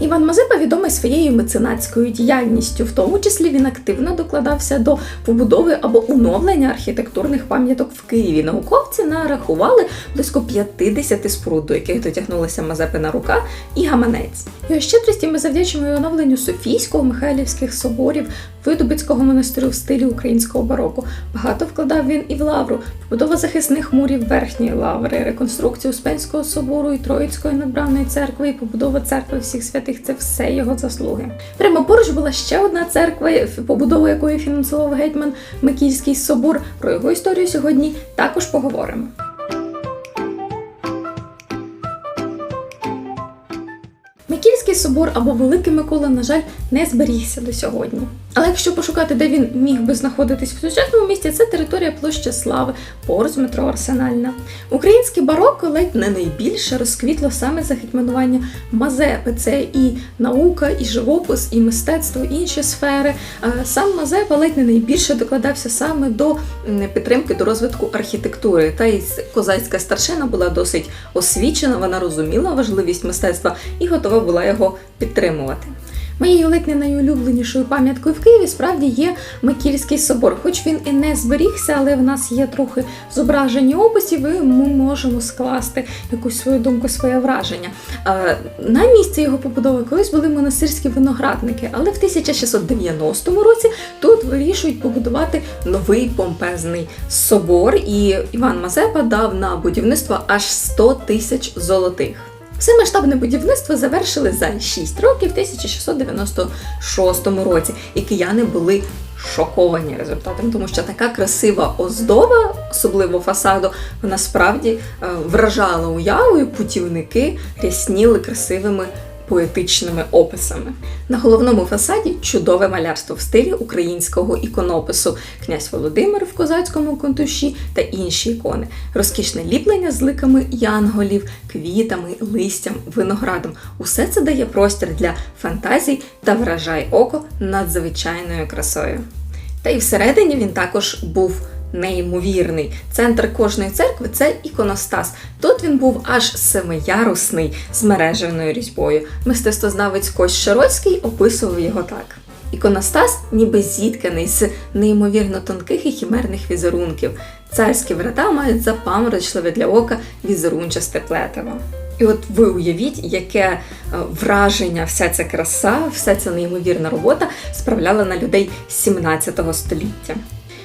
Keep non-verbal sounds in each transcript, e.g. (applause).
Іван Мазепа відомий своєю меценатською діяльністю, в тому числі він активно докладався до побудови або оновлення архітектурних пам'яток в Києві. Науковці нарахували близько 50 споруд, до яких дотягнулася Мазепина рука і гаманець. Його щедрості ми завдячуємо і оновленню Софійського, Михайлівських соборів, Видубицького монастирю в стилі українського бароко. Багато вкладав він і в лавру, побудова захисних мурів верхньої лаври, реконструкцію Успенського собору і Троїцької надбравної церкви, і побудова церкви всіх святих це все його заслуги. Прямо поруч була ще одна церква, побудову якої фінансував гетьман Микільський собор. Про його історію сьогодні також поговоримо. Микільський собор або Великий Микола, на жаль, не зберігся до сьогодні. Але якщо пошукати, де він міг би знаходитись в сучасному місті, це територія площа Слави, поруч метро Арсенальна. Українське барокко ледь не найбільше розквітло саме за гетьманування Мазепи. Це і наука, і живопис, і мистецтво, і інші сфери. Е, Сам Мазепа ледь не найбільше докладався саме до підтримки до розвитку архітектури. Та й козацька старшина була досить освічена, вона розуміла важливість мистецтва і готова була його підтримувати. Моєю ледь не найулюбленішою пам'яткою в Києві справді є Микільський собор. Хоч він і не зберігся, але в нас є трохи зображені описів, і ми можемо скласти якусь свою думку, своє враження. Е, На місці його побудови колись були монастирські виноградники, але в 1690 році тут вирішують побудувати новий помпезний собор, і Іван Мазепа дав на будівництво аж 100 тисяч золотих. Все масштабне будівництво завершили за 6 років в 1696 році, і кияни були шоковані результатом, тому що така красива оздоба, особливо фасаду, вона справді е, вражала уяву, і путівники рясніли красивими поетичними описами. На головному фасаді чудове малярство в стилі українського іконопису, князь Володимир в козацькому контуші та інші ікони, розкішне ліплення з ликами янголів, квітами, листям, виноградом. Усе це дає простір для фантазій та вражає око надзвичайною красою. Та й всередині він також був неймовірний. Центр кожної церкви це іконостас. Тут він був аж семиярусний з мережевною різьбою. Мистецтвознавець Кость Широцький описував його так. Іконостас ніби зітканий з неймовірно тонких і хімерних візерунків. Царські врата мають запаморочливе для ока візерунчасте плетиво. І от ви уявіть, яке е, враження вся ця краса, вся ця неймовірна робота справляла на людей 17 століття.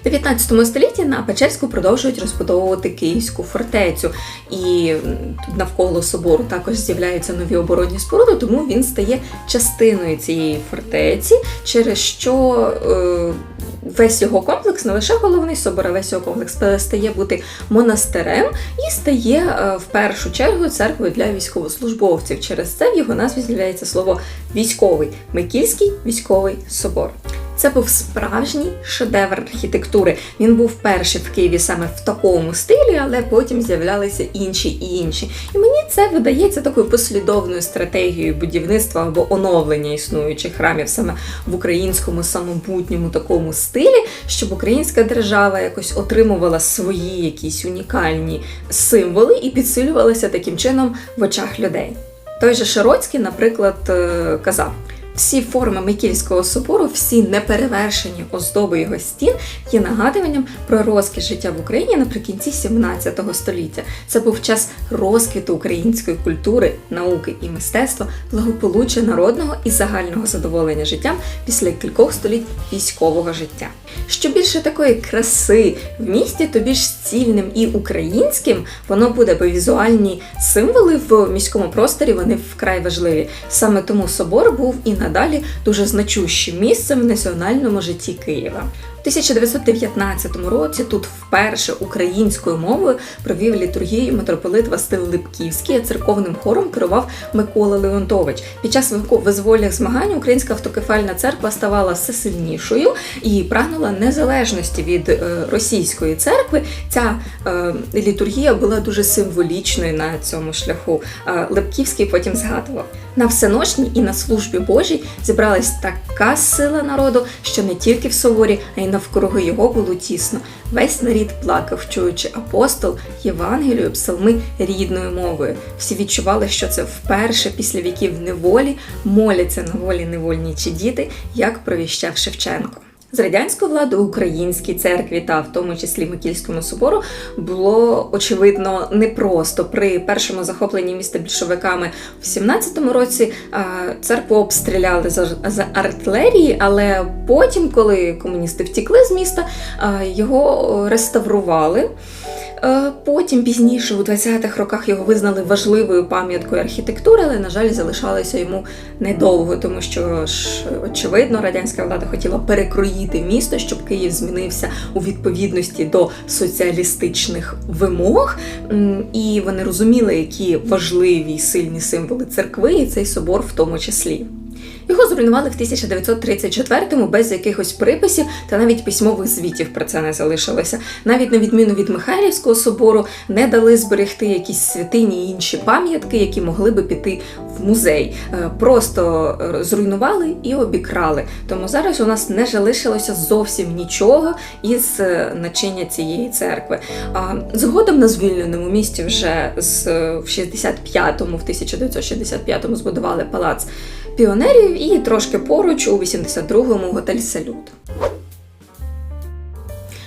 В 19 столітті на Печерську продовжують розбудовувати Київську фортецю, і навколо собору також з'являються нові оборонні споруди, тому він стає частиною цієї фортеці, через що е, весь його комплекс, не лише головний собор, а весь його комплекс перестає бути монастирем і стає е, в першу чергу церквою для військовослужбовців. Через це в його назві з'являється слово військовий Микільський військовий собор. Це був справжній шедевр архітектури. Він був перший в Києві саме в такому стилі, але потім з'являлися інші і інші. І мені це видається такою послідовною стратегією будівництва або оновлення існуючих храмів саме в українському самобутньому такому стилі, щоб українська держава якось отримувала свої якісь унікальні символи і підсилювалася таким чином в очах людей. Той же Широцький, наприклад, е, казав. Всі форми Микільського собору, всі неперевершені оздоби його стін є нагадуванням про розкіш життя в Україні наприкінці 17 століття. Це був час розквіту української культури, науки і мистецтва, благополуччя народного і загального задоволення життям після кількох століть військового життя. Що більше такої краси в місті, то більш цільним і українським воно буде, бо візуальні символи в міському просторі вони вкрай важливі. Саме тому собор був і надалі дуже значущим місцем в національному житті Києва. У 1919 році тут вперше українською мовою провів літургію митрополит Василь Липківський, а церковним хором керував Микола Леонтович. Під час визвольних змагань Українська автокефальна церква ставала все сильнішою і прагнула незалежності від е, російської церкви. Ця е, літургія була дуже символічною на цьому шляху. Е, Липківський потім згадував. На всеночній і на службі Божій зібралась така сила народу, що не тільки в соборі, а й навкруги його було тісно. Весь нарід плакав, чуючи апостол, Євангелію, псалми рідною мовою. Всі відчували, що це вперше після віків неволі моляться на волі невольничі діти, як провіщав Шевченко. З радянською владою українській церкві та в тому числі Микільському собору було очевидно непросто. При першому захопленні міста більшовиками в 17-му році церкву обстріляли за артилерії, але потім, коли комуністи втікли з міста, його реставрували. Е, Потім пізніше, у 20-х роках, його визнали важливою пам'яткою архітектури, але, на жаль, залишалося йому недовго, тому що ж, очевидно, радянська влада хотіла перекроїти місто, щоб Київ змінився у відповідності до соціалістичних вимог. І вони розуміли, які важливі і сильні символи церкви, і цей собор в тому числі. Його зруйнували в 1934-му без якихось приписів та навіть письмових звітів про це не залишилося. Навіть на відміну від Михайлівського собору не дали зберегти якісь святині і інші пам'ятки, які могли би піти в музей. Е, Просто е, зруйнували і обікрали. Тому зараз у нас не залишилося зовсім нічого із е, начиння цієї церкви. Згодом на звільненому місті вже з в 65-му, в 1965-му збудували палац піонерів і трошки поруч у 82-му готель Салют.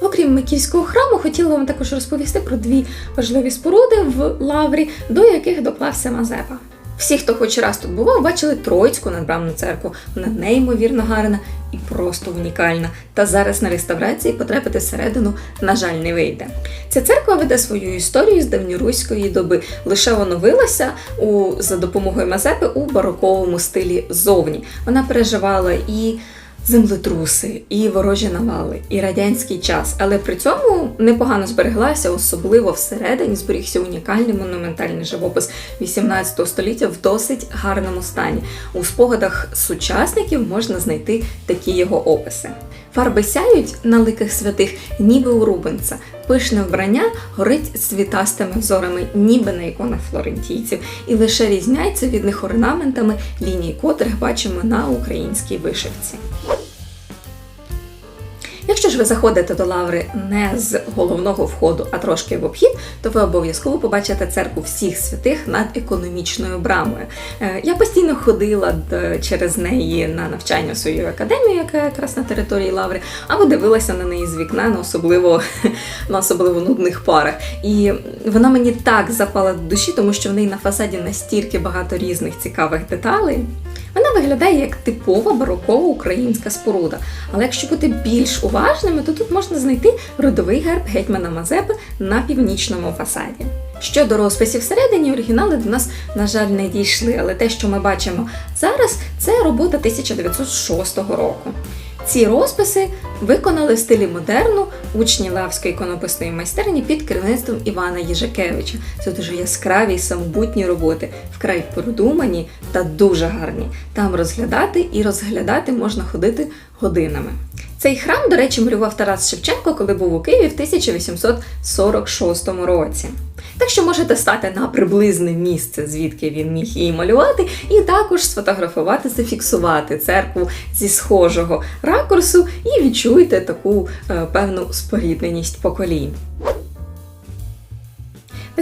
Окрім Миківського храму, хотіла вам також розповісти про дві важливі споруди в Лаврі, до яких доклався Мазепа. Всі, хто хоч раз тут бував, бачили Троїцьку надбрамну церкву. Вона неймовірно гарна і просто унікальна. Та зараз на реставрації потрапити всередину, на жаль, не вийде. Ця церква веде свою історію з давньоруської доби. Лише оновилася у, за допомогою Мазепи у бароковому стилі зовні. Вона переживала і землетруси, і ворожі навали, і радянський час, але при цьому непогано збереглася, особливо всередині зберігся унікальний монументальний живопис 18 століття в досить гарному стані. У спогадах сучасників можна знайти такі його описи. Фарби сяють на ликах святих, ніби у Рубенса. Пишне вбрання горить світастими взорами, ніби на іконах флорентійців, і лише різняється від них орнаментами, ліній котрих бачимо на українській вишивці. Ж ви заходите до лаври не з головного входу, а трошки в обхід, то ви обов'язково побачите церкву всіх святих над економічною брамою. Е, Я постійно ходила через неї на навчання в свою академію, яка якраз на території лаври, або дивилася на неї з вікна на особливо, (laughs) на особливо нудних парах. І вона мені так запала до душі, тому що в неї на фасаді настільки багато різних цікавих деталей. Вона виглядає як типова барокова українська споруда. Але якщо бути більш уважними, то тут можна знайти родовий герб гетьмана Мазепи на північному фасаді. Щодо розписів всередині, оригінали до нас, на жаль, не дійшли, але те, що ми бачимо зараз, це робота 1906 року. Ці розписи виконали в стилі модерну учні Лавської іконописної майстерні під керівництвом Івана Їжакевича. Це дуже яскраві і самобутні роботи, вкрай продумані та дуже гарні. Там розглядати і розглядати можна ходити годинами. Цей храм, до речі, малював Тарас Шевченко, коли був у Києві в 1846 році. Так що можете стати на приблизне місце, звідки він міг її малювати, і також сфотографувати, зафіксувати церкву зі схожого ракурсу і відчуєте таку е, певну спорідненість поколінь.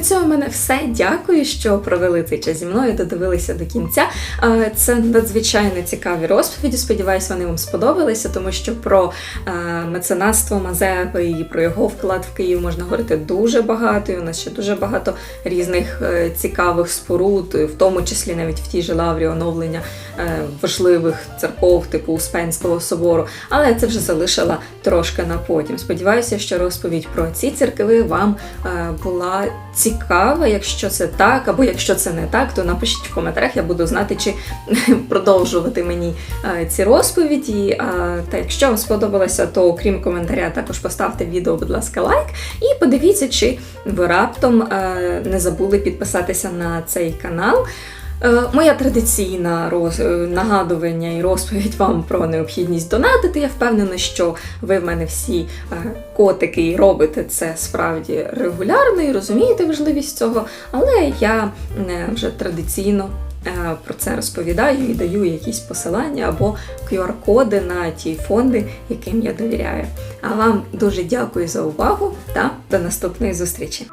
На цьому в мене все. Дякую, що провели цей час зі мною, додивилися до кінця. Е, Це надзвичайно цікаві розповіді. Сподіваюсь, вони вам сподобалися, тому що про е, меценатство Мазепи і про його вклад в Київ можна говорити дуже багато. І у нас ще дуже багато різних е, цікавих споруд, в тому числі навіть в тій же лаврі оновлення важливих церков, типу Успенського собору. Але це вже залишила трошки на потім. Сподіваюся, що розповідь про ці церкви вам була цікава. Якщо це так, або якщо це не так, то напишіть в коментарях, я буду знати, чи (laughs) продовжувати мені е, ці розповіді. Та якщо вам сподобалося, то окрім коментаря, також поставте відео, будь ласка, лайк, і подивіться, чи ви раптом е, не забули підписатися на цей канал. Е, Моя традиційна роз... е, нагадування і розповідь вам про необхідність донатити. Я впевнена, що ви в мене всі е, котики і робите це справді регулярно і розумієте важливість цього. Але я вже традиційно про це розповідаю і даю якісь посилання або QR-коди на ті фонди, яким я довіряю. А вам дуже дякую за увагу та до наступної зустрічі!